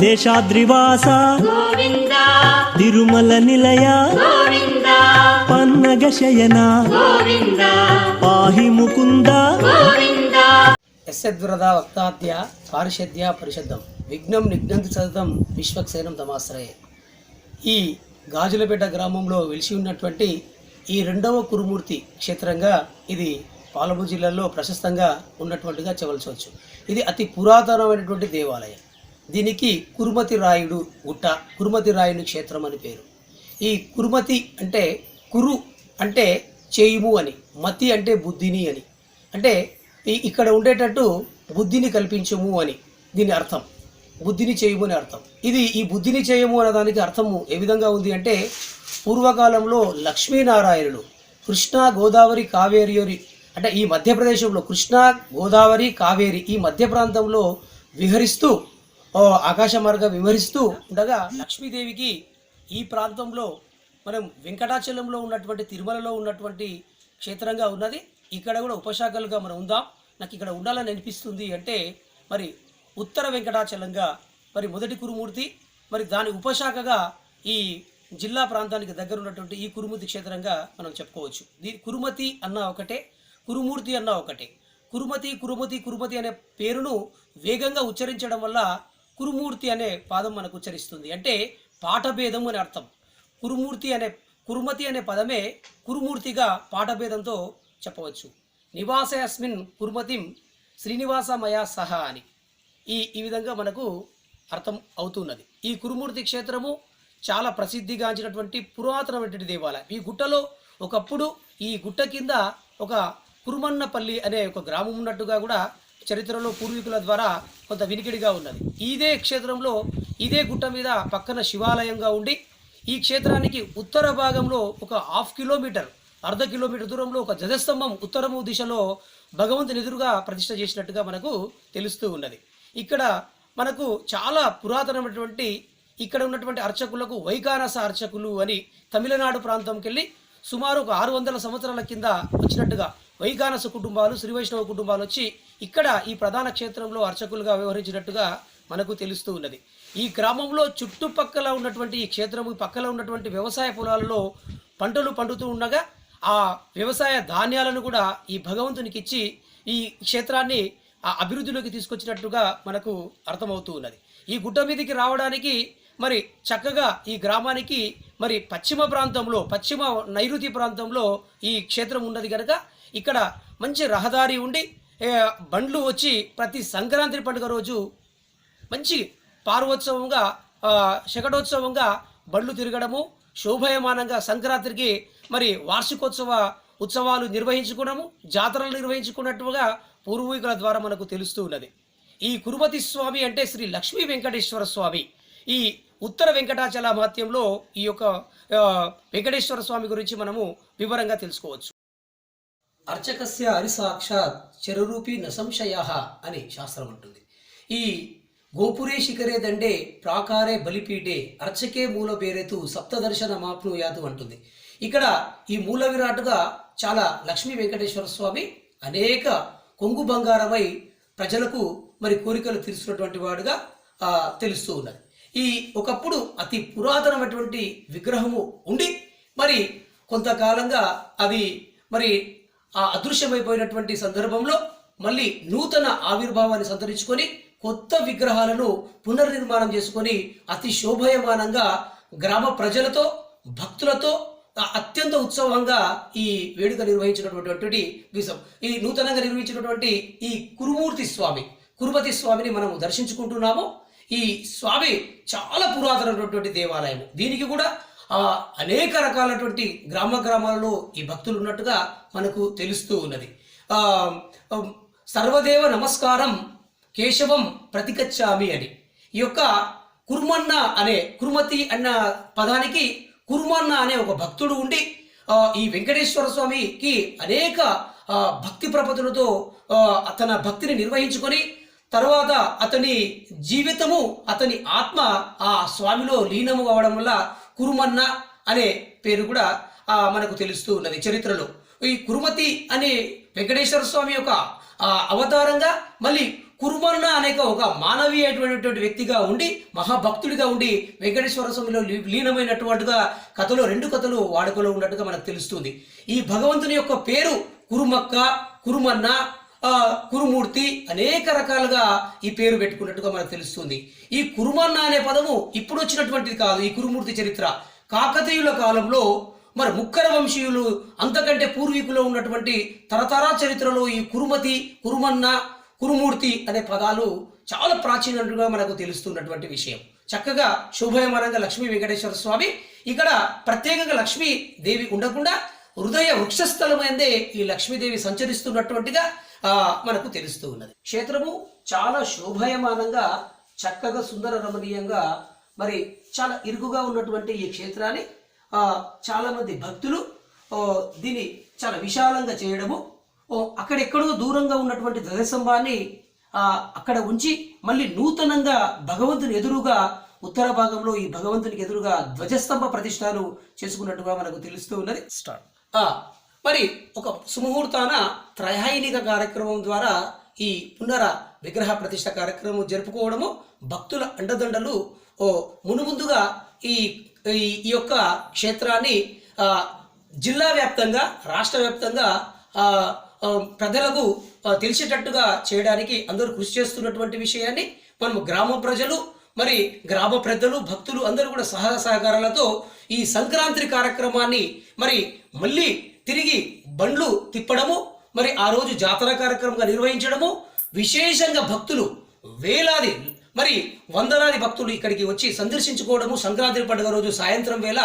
శేషాద్రివాస గోవింద తిరుమల నిలయ గోవింద పన్నగ శయన గోవింద పాహి ముకుంద. గోవింద. యశద్వరద వక్తాద్య పారిషద్య పరిషద్దం. విఘ్నం నిఘ్నంతి చదతం విశ్వక్సేనం తమాశ్రయే. ఈ గాజులపేట గ్రామంలో వెలిసి ఉన్నటువంటి ఈ రెండవ కురుమూర్తి క్షేత్రంగా ఇది పాలమూరు జిల్లాలో ప్రశస్తంగా ఉన్నటువంటిగా చెప్పవలసవచ్చు ఇది అతి పురాతనమైనటువంటి దేవాలయం. దీనికి కురుమతి రాయుడు గుట్ట కురుమతి రాయుని క్షేత్రం అని పేరు. ఈ కురుమతి అంటే కురు అంటే చేయుము అని మతి అంటే బుద్ధిని అని. అంటే ఇక్కడ ఉండేటట్టు బుద్ధిని కల్పించము అని దీని అర్థం. బుద్ధిని చేయము అని అర్థం. ఇది ఈ బుద్ధిని చేయము అనే దానికి అర్థము ఏ విధంగా ఉంది అంటే పూర్వకాలంలో లక్ష్మీనారాయణుడు కృష్ణా గోదావరి కావేరి అంటే ఈ మధ్యప్రదేశంలో కృష్ణా గోదావరి కావేరి ఈ మధ్య ప్రాంతంలో విహరిస్తూ ఆకాశ మార్గం వివరిస్తూ ఉండగా లక్ష్మీదేవికి ఈ ప్రాంతంలో మనం వెంకటాచలంలో ఉన్నటువంటి తిరుమలలో ఉన్నటువంటి క్షేత్రంగా ఉన్నది. ఇక్కడ కూడా ఉపశాఖలుగా మనం ఉందాం. నాకు ఇక్కడ ఉండాలని అనిపిస్తుంది అంటే మరి ఉత్తర వెంకటాచలంగా మరి మొదటి కురుమూర్తి మరి దాని ఉపశాఖగా ఈ జిల్లా ప్రాంతానికి దగ్గర ఉన్నటువంటి ఈ కురుమూర్తి క్షేత్రంగా మనం చెప్పుకోవచ్చు. దీని కురుమతి అన్న ఒకటే కురుమూర్తి అన్న ఒకటే. కురుమతి కురుమతి కురుమతి అనే పేరును వేగంగా ఉచ్చరించడం వల్ల కురుమూర్తి అనే పాదం మనకు ఉచ్చరిస్తుంది. అంటే పాఠభేదం అని అర్థం. కురుమూర్తి అనే కురుమతి అనే పదమే కురుమూర్తిగా పాఠభేదంతో చెప్పవచ్చు. నివాసయస్మిన్ కురుమతిం శ్రీనివాసమయ సహా అని. ఈ ఈ విధంగా మనకు అర్థం అవుతున్నది. ఈ కురుమూర్తి క్షేత్రము చాలా ప్రసిద్ధిగాంచినటువంటి పురాతనమైనటువంటి దేవాలయం. ఈ గుట్టలో ఒకప్పుడు ఈ గుట్ట కింద ఒక కురుమన్నపల్లి అనే ఒక గ్రామం ఉన్నట్టుగా కూడా చరిత్రలో పూర్వీకుల ద్వారా కొంత వినికిడిగా ఉన్నది. ఇదే క్షేత్రంలో ఇదే గుట్ట మీద పక్కన శివాలయంగా ఉండి ఈ క్షేత్రానికి ఉత్తర భాగంలో ఒక హాఫ్ కిలోమీటర్ అర్ధ కిలోమీటర్ దూరంలో ఒక ధ్వజస్తంభం ఉత్తరము దిశలో భగవంతుని ఎదురుగా ప్రతిష్ట చేసినట్టుగా మనకు తెలుస్తూ ఉన్నది. ఇక్కడ మనకు చాలా పురాతనమైనటువంటి ఇక్కడ ఉన్నటువంటి అర్చకులకు వైకానస అర్చకులు అని తమిళనాడు ప్రాంతంకి వెళ్ళి సుమారు ఒక ఆరు వందల సంవత్సరాల కింద వచ్చినట్టుగా వైకానస కుటుంబాలు శ్రీ వైష్ణవ కుటుంబాలు వచ్చి ఇక్కడ ఈ ప్రధాన క్షేత్రంలో అర్చకులుగా వ్యవహరించినట్టుగా మనకు తెలుస్తూ ఉన్నది. ఈ గ్రామంలో చుట్టుపక్కల ఉన్నటువంటి ఈ క్షేత్రము పక్కల ఉన్నటువంటి వ్యవసాయ పొలాలలో పంటలు పండుతూ ఉండగా ఆ వ్యవసాయ ధాన్యాలను కూడా ఈ భగవంతునికి ఇచ్చి ఈ క్షేత్రాన్ని ఆ అభివృద్ధిలోకి తీసుకొచ్చినట్టుగా మనకు అర్థమవుతూ ఉన్నది. ఈ గుట్ట మీదకి రావడానికి మరి చక్కగా ఈ గ్రామానికి మరి పశ్చిమ ప్రాంతంలో పశ్చిమ నైరుతి ప్రాంతంలో ఈ క్షేత్రం ఉన్నది కనుక ఇక్కడ మంచి రహదారి ఉండి బండ్లు వచ్చి ప్రతి సంక్రాంతి పండుగ రోజు మంచి పార్వోత్సవంగా శకటోత్సవంగా బండ్లు తిరగడము శోభయమానంగా సంక్రాంతికి మరి వార్షికోత్సవ ఉత్సవాలు నిర్వహించుకోవడము జాతరలు నిర్వహించుకున్నట్టుగా పూర్వీకుల ద్వారా మనకు తెలుస్తూ ఉన్నది. ఈ కురుమతి స్వామి అంటే శ్రీ లక్ష్మీ వెంకటేశ్వర స్వామి. ఈ ఉత్తర వెంకటాచల మహత్యంలో ఈ యొక్క వెంకటేశ్వర స్వామి గురించి మనము వివరంగా తెలుసుకోవచ్చు. అర్చకస్య అరిసాక్షాత్ చరరూపి నసంశయ అని శాస్త్రం అంటుంది. ఈ గోపురే శిఖరే దండే ప్రాకారే బలిపీఠే అర్చకే మూల పేరేతు సప్తదర్శన మాప్నుయాతు అంటుంది. ఇక్కడ ఈ మూల విరాటుగా చాలా లక్ష్మీ వెంకటేశ్వర స్వామి అనేక కొంగు బంగారమై ప్రజలకు మరి కోరికలు తీర్చున్నటువంటి వాడుగా తెలుస్తూ ఉన్నది. ఈ ఒకప్పుడు అతి పురాతనమైనటువంటి విగ్రహము ఉండి మరి కొంతకాలంగా అవి మరి ఆ అదృశ్యమైపోయినటువంటి సందర్భంలో మళ్ళీ నూతన ఆవిర్భావాన్ని సంతరించుకొని కొత్త విగ్రహాలను పునర్నిర్మాణం చేసుకొని అతి శోభయమానంగా గ్రామ ప్రజలతో భక్తులతో అత్యంత ఉత్సవంగా ఈ వేడుక నిర్వహించినటువంటి విషయం ఈ నూతనంగా నిర్వహించినటువంటి ఈ కురుమూర్తి స్వామి కురుపతి స్వామిని మనం దర్శించుకుంటున్నాము. ఈ స్వామి చాలా పురాతనమైనటువంటి దేవాలయం. దీనికి కూడా అనేక రకాలటువంటి గ్రామ గ్రామాలలో ఈ భక్తులు ఉన్నట్టుగా మనకు తెలుస్తూ ఉన్నది. సర్వదేవ నమస్కారం కేశవం ప్రతికచ్చామి అని. ఈ యొక్క కుర్మన్న అనే కురుమతి అన్న పదానికి కుర్మన్న అనే ఒక భక్తుడు ఉండి ఈ వెంకటేశ్వర స్వామికి అనేక భక్తి ప్రపతులతో తన భక్తిని నిర్వహించుకొని తర్వాత అతని జీవితము అతని ఆత్మ ఆ స్వామిలో లీనము అవడం వల్ల కురుమన్న అనే పేరు కూడా మనకు తెలుస్తూ ఉన్నది చరిత్రలో. ఈ కురుమతి అనే వెంకటేశ్వర స్వామి యొక్క అవతారంగా మళ్ళీ కురుమన్న అనేక ఒక మానవీయమైనటువంటి వ్యక్తిగా ఉండి మహాభక్తుడిగా ఉండి వెంకటేశ్వర స్వామిలో లీ- లీనమైనటువంటిగా కథలో రెండు కథలు వాడుకలో ఉన్నట్టుగా మనకు తెలుస్తుంది. ఈ భగవంతుని యొక్క పేరు కురుమక్క కురుమన్న కురుమూర్తి అనేక రకాలుగా ఈ పేరు పెట్టుకున్నట్టుగా మనకు తెలుస్తుంది. ఈ కురుమన్న అనే పదము ఇప్పుడు వచ్చినటువంటిది కాదు ఈ కురుమూర్తి చరిత్ర. కాకతీయుల కాలంలో మరి ముక్కర వంశీయులు అంతకంటే పూర్వీకులో ఉన్నటువంటి తరతరా చరిత్రలో ఈ కురుమతి కురుమన్న కురుమూర్తి అనే పదాలు చాలా ప్రాచీనంగా మనకు తెలుస్తున్నటువంటి విషయం. చక్కగా శోభయమానంగా లక్ష్మీ వెంకటేశ్వర స్వామి ఇక్కడ ప్రత్యేకంగా లక్ష్మీ దేవి ఉండకుండా హృదయ వృక్షస్థలమైందే ఈ లక్ష్మీదేవి సంచరిస్తున్నటువంటిగా మనకు తెలుస్తూ ఉన్నది. క్షేత్రము చాలా శోభయమానంగా చక్కగా సుందర రమణీయంగా మరి చాలా ఇరుకుగా ఉన్నటువంటి ఈ క్షేత్రాన్ని ఆ, చాలా మంది భక్తులు దీన్ని చాలా విశాలంగా చేయడము అక్కడెక్కడో దూరంగా ఉన్నటువంటి ధ్వజస్తంభాన్ని ఆ, అక్కడ ఉంచి మళ్ళీ నూతనంగా భగవంతుని ఎదురుగా ఉత్తర భాగంలో ఈ భగవంతునికి ఎదురుగా ధ్వజస్తంభ ప్రతిష్టాలు చేసుకున్నట్టుగా మనకు తెలుస్తూ ఉన్నది. స్టార్ట్ ఆ, మరి ఒక సుముహూర్తాన త్రయాయినిక కార్యక్రమం ద్వారా ఈ పునర విగ్రహ ప్రతిష్ట కార్యక్రమం జరుపుకోవడము భక్తుల అండదండలు ఓ మునుముందుగా ఈ ఈ ఈ యొక్క క్షేత్రాన్ని జిల్లా వ్యాప్తంగా రాష్ట్ర వ్యాప్తంగా ప్రజలకు తెలిసేటట్టుగా చేయడానికి అందరూ కృషి చేస్తున్నటువంటి విషయాన్ని మనం గ్రామ ప్రజలు మరి గ్రామ పెద్దలు భక్తులు అందరూ కూడా సహాయ సహకారాలతో ఈ సంక్రాంతి కార్యక్రమాన్ని మరి మళ్ళీ తిరిగి బండ్లు తిప్పడము మరి ఆ రోజు జాతర కార్యక్రమంగా నిర్వహించడము విశేషంగా భక్తులు వేలాది మరి వందలాది భక్తులు ఇక్కడికి వచ్చి సందర్శించుకోవడము సంక్రాంతి పండుగ రోజు సాయంత్రం వేళ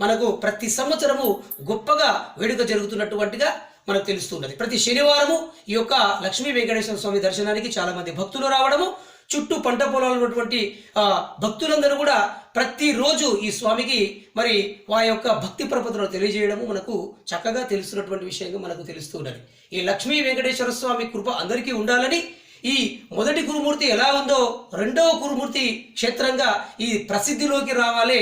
మనకు ప్రతి సంవత్సరము గొప్పగా వేడుక జరుగుతున్నటువంటిగా మనకు తెలుస్తున్నది. ప్రతి శనివారము ఈ యొక్క లక్ష్మీ వెంకటేశ్వర స్వామి దర్శనానికి చాలామంది భక్తులు రావడము చుట్టూ పంట పొలాలు ఉన్నటువంటి ఆ, భక్తులందరూ కూడా ప్రతిరోజు ఈ స్వామికి మరి వారి యొక్క భక్తి ప్రపదను తెలియజేయడము మనకు చక్కగా తెలుస్తున్నటువంటి విషయంగా మనకు తెలుస్తూ ఉన్నది ఈ లక్ష్మీ వెంకటేశ్వర స్వామి కృప అందరికీ ఉండాలని ఈ మొదటి గురుమూర్తి ఎలా ఉందో రెండవ గురుమూర్తి క్షేత్రంగా ఈ ప్రసిద్ధిలోకి రావాలి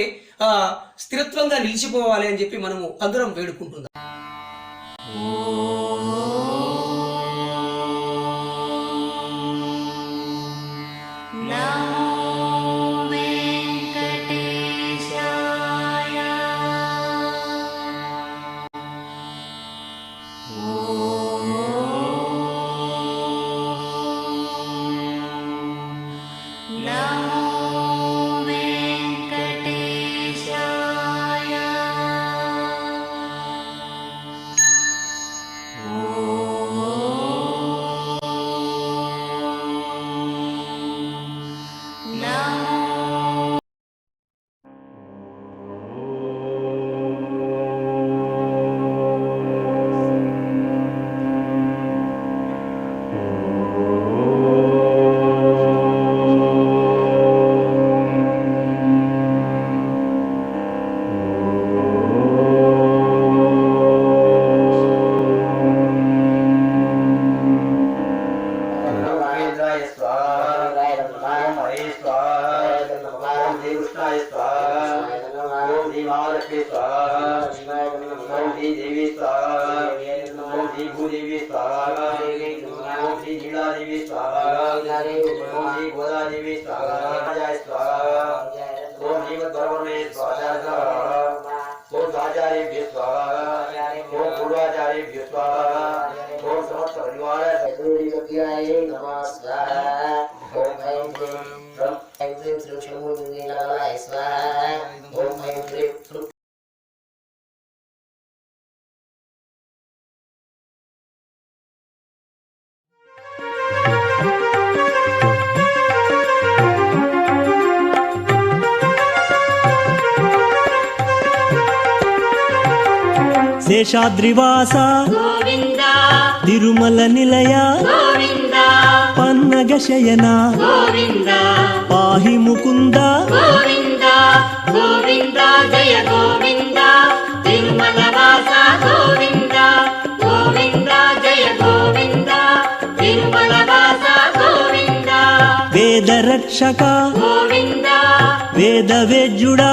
స్థిరత్వంగా నిలిచిపోవాలి అని చెప్పి మనము అందరం వేడుకుంటున్నాం. Oh. कालिंदी उमाजी गोदादेवी स्वाहा जय स्वाहा ओम श्रीमद्भगवने स्वाहा ओम आचार्य स्वाहा ओम पूर्वाचार्य स्वाहा ओम समस्त परिवार नमस्कार ओम ऐं श्रीं श्रीं श्रीं स्वाहा పాహి ముకుంద గోవింద తిరుమల జయ గోవింద తిరుమల వాస గోవింద. వేద రక్షక వేద వేద్యుడా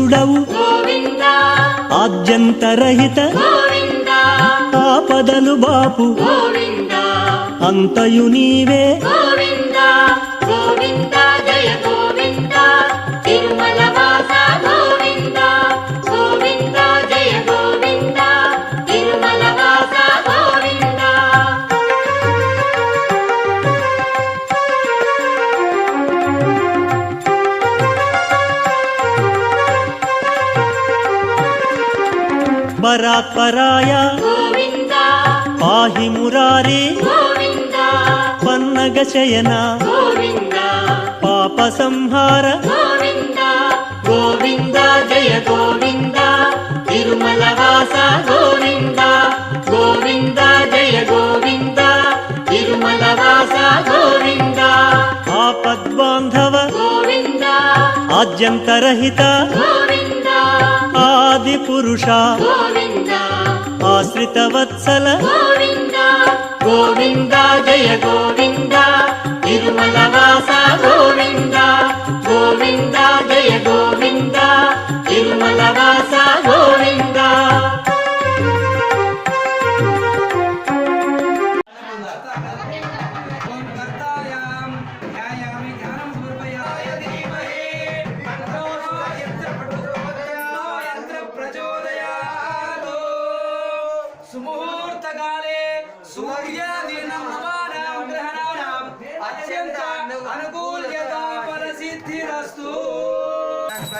పురుషుడవు ఆద్యంతరహిత ఆపదలు బాపు. అంతయు నీవే. గోవింద. గోవింద. జయ పరాత్పరాయ పాహి మురారే. పన్నగ శయన. పాప సంహార. గోవింద. గోవింద జయ గోవింద. తిరుమల వాస గోవింద. గోవింద జయ గోవింద. తిరుమల వాస గోవింద. ఆపద్బాంధవ. గోవింద. ఆద్యంతరహిత. గోవింద. ఆది పురుష గోవింద ఆశ్రిత వత్సల గోవింద గోవింద జయ గోవింద తిరుమల వాస గోవింద గోవింద జయ గోవింద తిరుమల వాస గోవింద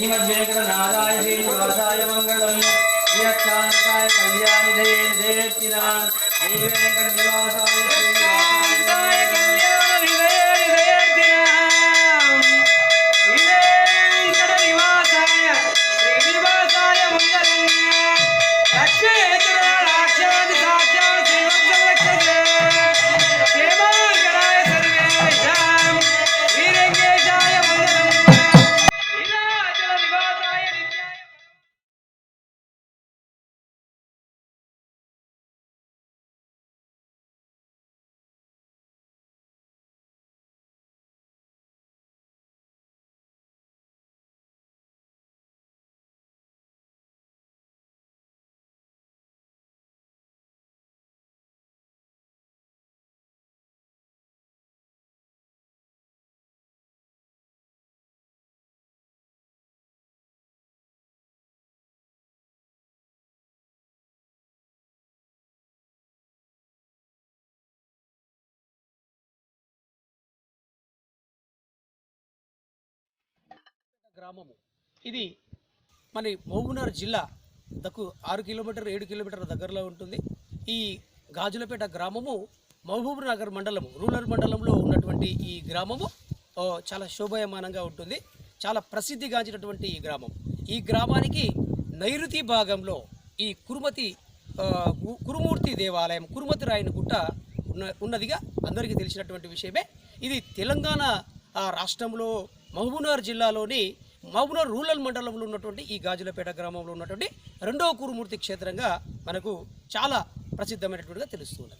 శ్రీమద్వే నాదాయ శ్రీ నివాసాయ మంగళం. కళ్యాణి జయ జయ శ్రీ వెంకట నివాసాయ గ్రామము. ఇది మన మహబూబ్నగర్ జిల్లా దక్కు ఆరు కిలోమీటర్ ఏడు కిలోమీటర్ల దగ్గరలో ఉంటుంది. ఈ గాజులపేట గ్రామము మహబూబ్ నగర్ మండలము రూరల్ మండలంలో ఉన్నటువంటి ఈ గ్రామము చాలా శోభాయమానంగా ఉంటుంది. చాలా ప్రసిద్ధిగాంచినటువంటి ఈ గ్రామం. ఈ గ్రామానికి నైరుతి భాగంలో ఈ కురుమతి కురుమూర్తి దేవాలయం కురుమతి రాయని గుట్ట ఉన్న ఉన్నదిగా అందరికీ తెలిసినటువంటి విషయమే. ఇది తెలంగాణ రాష్ట్రంలో మహబూబ్నగర్ జిల్లాలోని మహబూబ్నగర్ రూరల్ మండలంలో ఉన్నటువంటి ఈ గాజులపేట గ్రామంలో ఉన్నటువంటి రెండవ కురుమూర్తి క్షేత్రంగా మనకు చాలా ప్రసిద్ధమైనటువంటిగా తెలుస్తున్నది